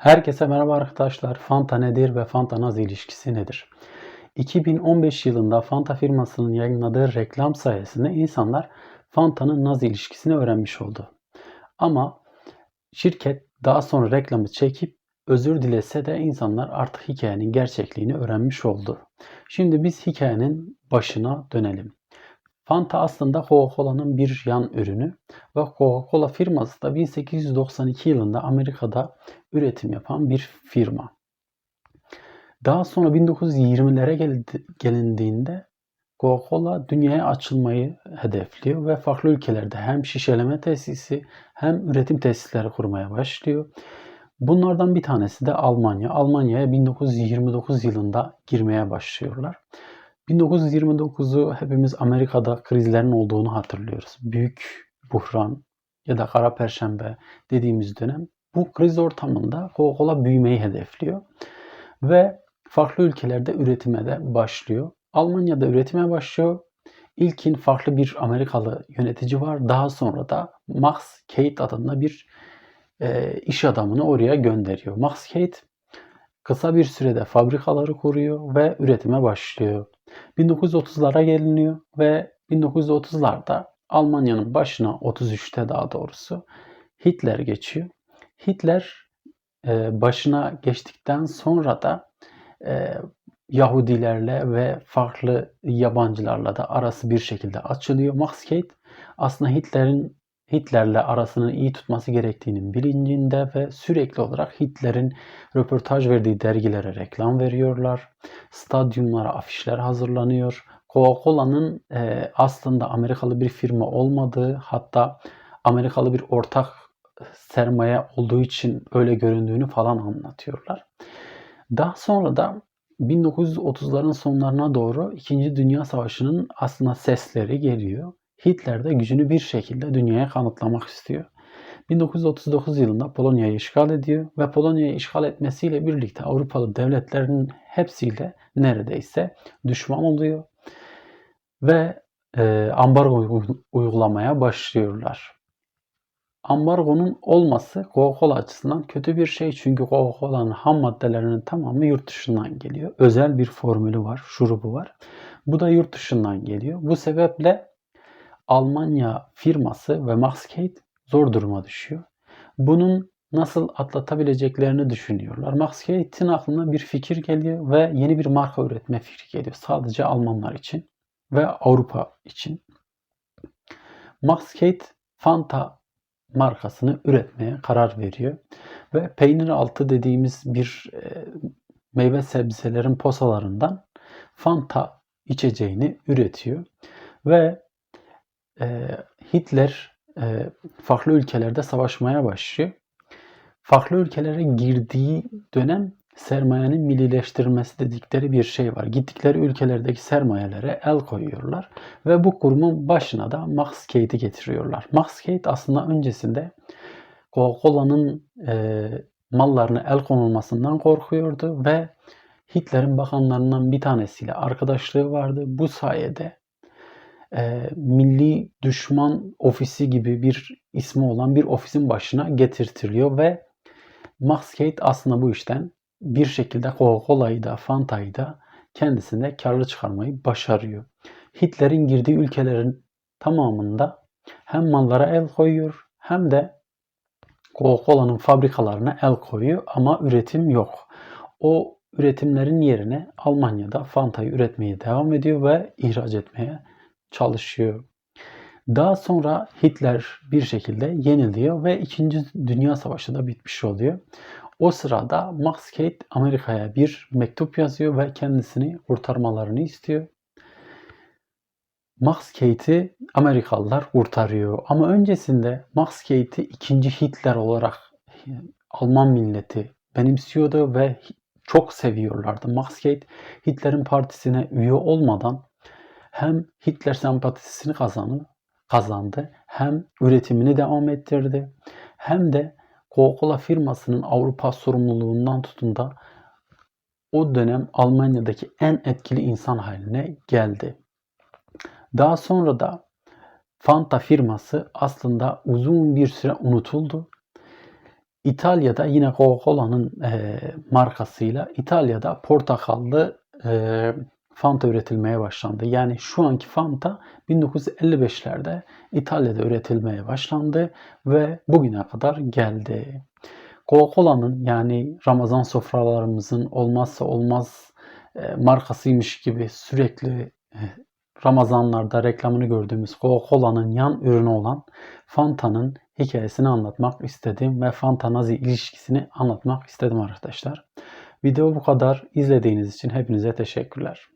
Herkese merhaba arkadaşlar. Fanta nedir ve Fanta Naz ilişkisi nedir? 2015 yılında Fanta firmasının yayınladığı reklam sayesinde insanlar Fanta'nın Naz ilişkisini öğrenmiş oldu. Ama şirket daha sonra reklamı çekip özür dilese de insanlar artık hikayenin gerçekliğini öğrenmiş oldu. Şimdi biz hikayenin başına dönelim. Fanta aslında Coca-Cola'nın bir yan ürünü ve Coca-Cola firması da 1892 yılında Amerika'da üretim yapan bir firma. Daha sonra 1920'lere geldi- gelindiğinde Coca-Cola dünyaya açılmayı hedefliyor ve farklı ülkelerde hem şişeleme tesisi hem üretim tesisleri kurmaya başlıyor. Bunlardan bir tanesi de Almanya. Almanya'ya 1929 yılında girmeye başlıyorlar. 1929'u hepimiz Amerika'da krizlerin olduğunu hatırlıyoruz. Büyük buhran ya da kara perşembe dediğimiz dönem. Bu kriz ortamında Coca-Cola büyümeyi hedefliyor ve farklı ülkelerde üretime de başlıyor. Almanya'da üretime başlıyor. İlkin farklı bir Amerikalı yönetici var. Daha sonra da Max Kate adında bir e, iş adamını oraya gönderiyor. Max Kate kısa bir sürede fabrikaları kuruyor ve üretime başlıyor. 1930'lara geliniyor ve 1930'larda Almanya'nın başına 33'te daha doğrusu Hitler geçiyor. Hitler e, başına geçtikten sonra da e, Yahudilerle ve farklı yabancılarla da arası bir şekilde açılıyor. Max Kate aslında Hitler'in Hitler'le arasını iyi tutması gerektiğinin bilincinde ve sürekli olarak Hitler'in röportaj verdiği dergilere reklam veriyorlar. Stadyumlara afişler hazırlanıyor. Coca-Cola'nın e, aslında Amerikalı bir firma olmadığı hatta Amerikalı bir ortak sermaye olduğu için öyle göründüğünü falan anlatıyorlar. Daha sonra da 1930'ların sonlarına doğru 2. Dünya Savaşı'nın aslında sesleri geliyor. Hitler de gücünü bir şekilde dünyaya kanıtlamak istiyor. 1939 yılında Polonya'yı işgal ediyor ve Polonya'yı işgal etmesiyle birlikte Avrupalı devletlerin hepsiyle neredeyse düşman oluyor ve e, ambargo uygulamaya başlıyorlar. Ambargonun olması Coca-Cola açısından kötü bir şey çünkü Coca-Cola'nın ham maddelerinin tamamı yurt dışından geliyor. Özel bir formülü var, şurubu var. Bu da yurt dışından geliyor. Bu sebeple Almanya firması ve Max Kate zor duruma düşüyor. Bunun nasıl atlatabileceklerini düşünüyorlar. Max Kate'in aklına bir fikir geliyor ve yeni bir marka üretme fikri geliyor. Sadece Almanlar için ve Avrupa için. Max Kate Fanta markasını üretmeye karar veriyor. Ve peynir altı dediğimiz bir e, meyve sebzelerin posalarından Fanta içeceğini üretiyor. Ve Hitler e, farklı ülkelerde savaşmaya başlıyor. Farklı ülkelere girdiği dönem sermayenin millileştirilmesi dedikleri bir şey var. Gittikleri ülkelerdeki sermayelere el koyuyorlar ve bu kurumun başına da Max Kate'i getiriyorlar. Max Kate aslında öncesinde Coca-Cola'nın e, mallarına el konulmasından korkuyordu ve Hitler'in bakanlarından bir tanesiyle arkadaşlığı vardı. Bu sayede e, Milli Düşman Ofisi gibi bir ismi olan bir ofisin başına getirtiliyor ve Max Kate aslında bu işten bir şekilde Coca-Cola'yı da Fanta'yı da kendisine karlı çıkarmayı başarıyor. Hitler'in girdiği ülkelerin tamamında hem mallara el koyuyor hem de Coca-Cola'nın fabrikalarına el koyuyor ama üretim yok. O üretimlerin yerine Almanya'da Fanta'yı üretmeye devam ediyor ve ihraç etmeye çalışıyor. Daha sonra Hitler bir şekilde yeniliyor ve 2. Dünya Savaşı da bitmiş oluyor. O sırada Max Kate Amerika'ya bir mektup yazıyor ve kendisini kurtarmalarını istiyor. Max Kate'i Amerikalılar kurtarıyor. Ama öncesinde Max Kate'i ikinci Hitler olarak Alman milleti benimsiyordu ve çok seviyorlardı. Max Kate Hitler'in partisine üye olmadan hem Hitler sempatisini kazanı, kazandı hem üretimini devam ettirdi hem de Coca-Cola firmasının Avrupa sorumluluğundan tutun da o dönem Almanya'daki en etkili insan haline geldi. Daha sonra da Fanta firması aslında uzun bir süre unutuldu. İtalya'da yine Coca-Cola'nın e, markasıyla İtalya'da portakallı e, Fanta üretilmeye başlandı. Yani şu anki Fanta 1955'lerde İtalya'da üretilmeye başlandı ve bugüne kadar geldi. Coca-Cola'nın yani Ramazan sofralarımızın olmazsa olmaz e, markasıymış gibi sürekli e, Ramazanlarda reklamını gördüğümüz Coca-Cola'nın yan ürünü olan Fanta'nın hikayesini anlatmak istedim ve Fanta Nazi ilişkisini anlatmak istedim arkadaşlar. Video bu kadar. İzlediğiniz için hepinize teşekkürler.